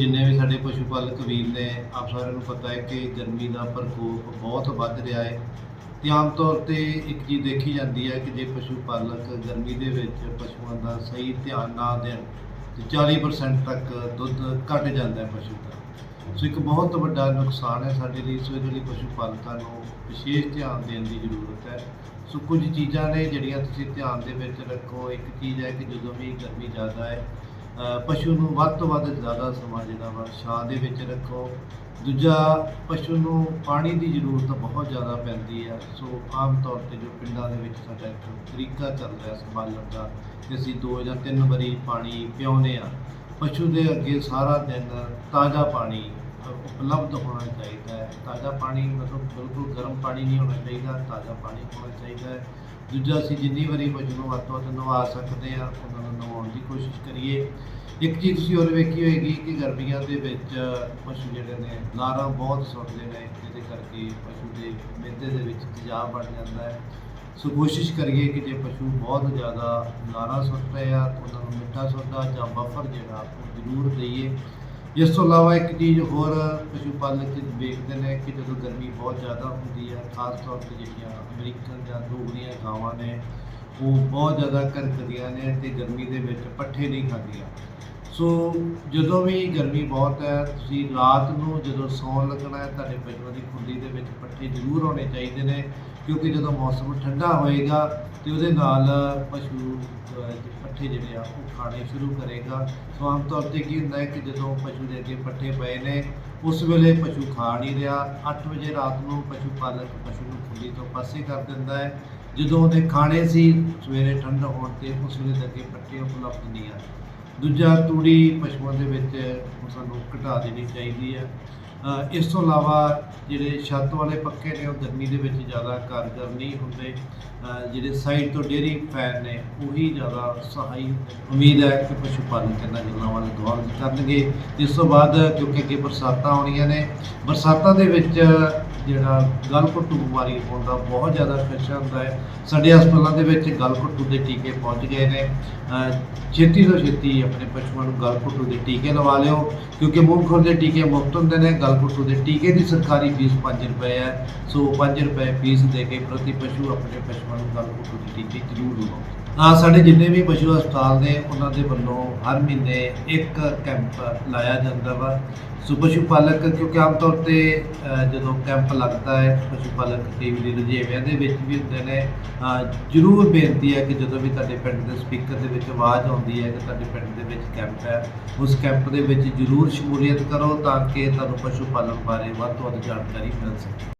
ਜਿੰਨੇ ਵੀ ਸਾਡੇ ਪਸ਼ੂ ਪਾਲਕ ਵੀਰ ਨੇ, ਆਪ ਸਾਰਿਆਂ ਨੂੰ ਪਤਾ ਹੈ ਕਿ ਗਰਮੀ ਦਾ ਪ੍ਰਕੋਪ ਬਹੁਤ ਵੱਧ ਰਿਹਾ ਹੈ। ਤੇ ਆਮ ਤੌਰ ਤੇ ਇੱਕ ਚੀਜ਼ ਦੇਖੀ ਜਾਂਦੀ ਹੈ ਕਿ ਜੇ ਪਸ਼ੂ ਪਾਲਕ ਗਰਮੀ ਦੇ ਵਿੱਚ ਪਸ਼ੂਆਂ ਦਾ ਸਹੀ ਧਿਆਨ ਨਾ ਦੇਣ, ਤੇ 40% ਤੱਕ ਦੁੱਧ ਘਟ ਜਾਂਦਾ ਹੈ ਪਸ਼ੂ ਦਾ। ਸੋ ਇੱਕ ਬਹੁਤ ਵੱਡਾ ਨੁਕਸਾਨ ਹੈ ਸਾਡੇ ਲਈ, ਸੋ ਇਹਦੇ ਲਈ ਪਸ਼ੂ ਪਾਲਕਾਂ ਨੂੰ ਵਿਸ਼ੇਸ਼ ਧਿਆਨ ਦੇਣ ਦੀ ਜ਼ਰੂਰਤ ਹੈ। ਸੋ ਕੁਝ ਚੀਜ਼ਾਂ ਨੇ ਜਿਹੜੀਆਂ ਤੁਸੀਂ ਧਿਆਨ ਦੇ ਵਿੱਚ ਰੱਖੋ। ਇੱਕ ਚੀਜ਼ ਹੈ ਕਿ ਜਦੋਂ ਵੀ ਗਰਮੀ ਜ਼ਿਆਦਾ ਹੈ ਪਸ਼ੂ ਨੂੰ ਵੱਧ ਤੋਂ ਵੱਧ ਜ਼ਿਆਦਾ ਸਮਾਂ ਜਿਹੜਾ ਵਾ, ਛਾਂ ਦੇ ਵਿੱਚ ਰੱਖੋ। ਦੂਜਾ, ਪਸ਼ੂ ਨੂੰ ਪਾਣੀ ਦੀ ਜ਼ਰੂਰਤ ਬਹੁਤ ਜ਼ਿਆਦਾ ਪੈਂਦੀ ਹੈ ਸੋ ਆਮ ਤੌਰ ਤੇ ਜੋ ਪਿੰਡਾਂ ਦੇ ਵਿੱਚ ਸਾਡਾ ਇੱਕ ਤਰੀਕਾ ਚੱਲਦਾ ਸੰਭਾਲਣ ਦਾ, ਕਿ ਅਸੀਂ ਦੋ ਜਾਂ ਤਿੰਨ ਵਾਰੀ ਪਾਣੀ ਪਿਆਉਂਦੇ ਆ ਪਸ਼ੂ ਦੇ ਅੱਗੇ ਸਾਰਾ ਦਿਨ ਤਾਜ਼ਾ ਪਾਣੀ ਉਪਲਬਧ ਹੋਣਾ ਚਾਹੀਦਾ ਹੈ। ਤਾਜ਼ਾ ਪਾਣੀ ਮਤਲਬ ਬਿਲਕੁਲ ਗਰਮ ਪਾਣੀ ਨਹੀਂ ਹੋਣਾ ਚਾਹੀਦਾ, ਤਾਜ਼ਾ ਪਾਣੀ ਹੋਣਾ ਚਾਹੀਦਾ ਹੈ। ਦੂਜਾ, ਅਸੀਂ ਜਿੰਨੀ ਵਾਰੀ ਪਸ਼ੂ ਨੂੰ ਵੱਧ ਤੋਂ ਵੱਧ ਨਵਾ ਸਕਦੇ ਆ ਉਹਨਾਂ ਨੂੰ ਨਵਾਉਣ ਦੀ ਕੋਸ਼ਿਸ਼ ਕਰੀਏ। ਇੱਕ ਚੀਜ਼ ਤੁਸੀਂ ਹੋਰ ਵੇਖੀ ਹੋਏਗੀ ਕਿ ਗਰਮੀਆਂ ਦੇ ਵਿੱਚ ਪਸ਼ੂ ਜਿਹੜੇ ਨੇ ਲਾਰਾ ਬਹੁਤ ਸੁੱਟਦੇ ਨੇ, ਜਿਹਦੇ ਕਰਕੇ ਪਸ਼ੂ ਦੇ ਮਿੱਦੇ ਦੇ ਵਿੱਚ ਤੇਜ਼ਾਬ ਬਣ ਜਾਂਦਾ ਹੈ। ਸੋ ਕੋਸ਼ਿਸ਼ ਕਰੀਏ ਕਿ ਜੇ ਪਸ਼ੂ ਬਹੁਤ ਜ਼ਿਆਦਾ ਲਾਰਾ ਸੁੱਟ ਰਹੇ ਆ ਉਹਨਾਂ ਨੂੰ ਮਿੱਠਾ ਸੋਡਾ ਜਾਂ ਬਫਰ ਜਿਹੜਾ, ਉਹ ਜ਼ਰੂਰ ਦਈਏ। ਇਸ ਤੋਂ ਇਲਾਵਾ ਇੱਕ ਚੀਜ਼ ਹੋਰ ਪਸ਼ੂ ਪਾਲਕ ਚ ਵੇਖਦੇ ਨੇ ਕਿ ਜਦੋਂ ਗਰਮੀ ਬਹੁਤ ਜ਼ਿਆਦਾ ਹੁੰਦੀ ਹੈ ਖਾਸ ਤੌਰ ਤੇ ਜਿਹੜੀਆਂ ਅਮਰੀਕਨ ਜਾਂ ਦੋਗਲੀਆਂ ਗਾਵਾਂ ਨੇ, ਉਹ ਬਹੁਤ ਜ਼ਿਆਦਾ ਕਰਕਦੀਆਂ ਨੇ ਤੇ ਗਰਮੀ ਦੇ ਵਿੱਚ ਪੱਠੇ ਨਹੀਂ ਖਾਂਦੀਆਂ। ਸੋ ਜਦੋਂ ਵੀ ਗਰਮੀ ਬਹੁਤ ਹੈ, ਤੁਸੀਂ ਰਾਤ ਨੂੰ ਜਦੋਂ ਸੌਣ ਲੱਗਣਾ ਹੈ, ਤੁਹਾਡੇ ਪਸ਼ੂਆਂ ਦੀ ਖੁੱਲੀ ਦੇ ਵਿੱਚ ਪੱਠੇ ਜ਼ਰੂਰ ਹੋਣੇ ਚਾਹੀਦੇ ਨੇ, ਕਿਉਂਕਿ ਜਦੋਂ ਮੌਸਮ ਠੰਡਾ ਹੋਏਗਾ ਤੇ ਉਹਦੇ ਨਾਲ ਪਸ਼ੂ ਪੱਠੇ ਜਿਹੜੇ ਆ ਉਹ ਖਾਣੇ ਸ਼ੁਰੂ ਕਰੇਗਾ। ਸੋ ਆਮ ਤੌਰ ਤੇ ਕੀ ਹੁੰਦਾ ਹੈ ਕਿ ਜਦੋਂ ਪਸ਼ੂ ਦੇ ਅੱਗੇ ਪੱਠੇ ਪਏ ਨੇ, ਉਸ ਵੇਲੇ ਪਸ਼ੂ ਖਾ ਨਹੀਂ ਰਿਹਾ। 8 ਵਜੇ ਰਾਤ ਨੂੰ ਪਸ਼ੂ ਪਾਲਕ ਪਸ਼ੂ ਨੂੰ ਖੁੱਲੀ ਤੋਂ ਪਾਸੇ ਕਰ ਦਿੰਦਾ ਹੈ। ਜਦੋਂ ਉਹਦੇ ਖਾਣੇ ਸੀ, ਸਵੇਰੇ ਠੰਡ ਹੋਣ ਤੇ ਉਸ ਵੇਲੇ ਦੇ ਪੱਠੇ ਉਪਲਬਧ ਨਹੀਂ ਆ ਦੂਜਾ ਤੂੜੀ ਪਸ਼ੂਆਂ ਦੇ ਵਿੱਚ ਸਾਨੂੰ ਘਟਾ ਦੇਣੀ ਚਾਹੀਦੀ ਹੈ। ਇਸ ਤੋਂ ਇਲਾਵਾ ਜਿਹੜੇ ਛੱਤ ਵਾਲੇ ਪੱਖੇ ਨੇ, ਉਹ ਗਰਮੀ ਦੇ ਵਿੱਚ ਜ਼ਿਆਦਾ ਕਾਰਗਰ ਨਹੀਂ ਹੁੰਦੇ। ਜਿਹੜੇ ਸਾਈਡ ਤੋਂ ਡੇਰੀ ਫੈਨ ਨੇ, ਉਹੀ ਜ਼ਿਆਦਾ ਸਹਾਈ ਉਮੀਦ ਹੈ ਕਿ ਪਸ਼ੂ ਪਾਲਣ ਇਹਨਾਂ ਗੱਲਾਂ ਵੱਲ ਗੌਰ ਕਰਨਗੇ। ਇਸ ਤੋਂ ਬਾਅਦ ਕਿਉਂਕਿ ਕਿ ਬਰਸਾਤਾਂ ਆਉਣੀਆਂ ਨੇ, ਬਰਸਾਤਾਂ ਦੇ ਵਿੱਚ ਜਿਹੜਾ ਗਲਘੁੱਟੂ ਬਿਮਾਰੀ ਹੋਣ ਦਾ ਬਹੁਤ ਜ਼ਿਆਦਾ ਖਤਰਾ ਹੁੰਦਾ ਹੈ। ਸਾਡੇ ਹਸਪਤਾਲਾਂ ਦੇ ਵਿੱਚ ਗਲ ਗਲਘੁੱਟੂ ਦੇ ਟੀਕੇ ਪਹੁੰਚ ਗਏ ਨੇ। ਛੇਤੀ ਤੋਂ ਛੇਤੀ ਆਪਣੇ ਪਸ਼ੂਆਂ ਨੂੰ ਗਲਘੁੱਟੂ ਦੇ ਟੀਕੇ ਲਵਾ ਲਿਓ, ਕਿਉਂਕਿ ਮੂੰਹ ਖੁਰ ਦੇ ਟੀਕੇ ਮੁਫਤ ਹੁੰਦੇ ਨੇ। ਗਲ ਗਲਘੁੱਟੂ ਦੇ ਟੀਕੇ ਦੀ ਸਰਕਾਰੀ ਫੀਸ 5 ਰੁਪਏ ਹੈ। ਸੋ 5 ਰੁਪਏ ਫੀਸ ਦੇ ਕੇ ਪ੍ਰਤੀ ਪਸ਼ੂ ਆਪਣੇ ਪਸ਼ੂਆਂ ਨੂੰ ਗਲਘੁੱਟੂ ਦੇ ਟੀਕੇ ਜ਼ਰੂਰ ਲਵਾਓ। ਹਾਂ, ਸਾਡੇ ਜਿੰਨੇ ਵੀ ਪਸ਼ੂ ਹਸਪਤਾਲ ਨੇ, ਉਹਨਾਂ ਦੇ ਵੱਲੋਂ ਹਰ ਮਹੀਨੇ ਇੱਕ ਕੈਂਪ ਲਾਇਆ ਜਾਂਦਾ ਵਾ। ਸੋ ਪਸ਼ੂ ਪਾਲਕ, ਕਿਉਂਕਿ ਆਮ ਤੌਰ ਤੇ ਜਦੋਂ ਕੈਂਪ ਲੱਗਦਾ ਹੈ, ਪਸ਼ੂ ਪਾਲਕ ਟੀਮ ਦੇ ਰੁਝੇਵਿਆਂ ਦੇ ਵਿੱਚ ਵੀ ਹੁੰਦੇ ਨੇ। ਜ਼ਰੂਰ ਬੇਨਤੀ ਹੈ ਕਿ ਜਦੋਂ ਵੀ ਤੁਹਾਡੇ ਪਿੰਡ ਦੇ ਸਪੀਕਰ ਦੇ ਵਿੱਚ ਆਵਾਜ਼ ਆਉਂਦੀ ਹੈ ਕਿ ਤੁਹਾਡੇ ਪਿੰਡ ਦੇ ਵਿੱਚ ਕੈਂਪ ਹੈ, ਉਸ ਕੈਂਪ ਦੇ ਵਿੱਚ ਜ਼ਰੂਰ ਸ਼ਮੂਲੀਅਤ ਕਰੋ ਤਾਂ ਕਿ ਤੁਹਾਨੂੰ ਪਸ਼ੂ ਪਾਲਣ ਬਾਰੇ ਵੱਧ ਤੋਂ ਵੱਧ ਜਾਣਕਾਰੀ ਮਿਲ ਸਕੇ।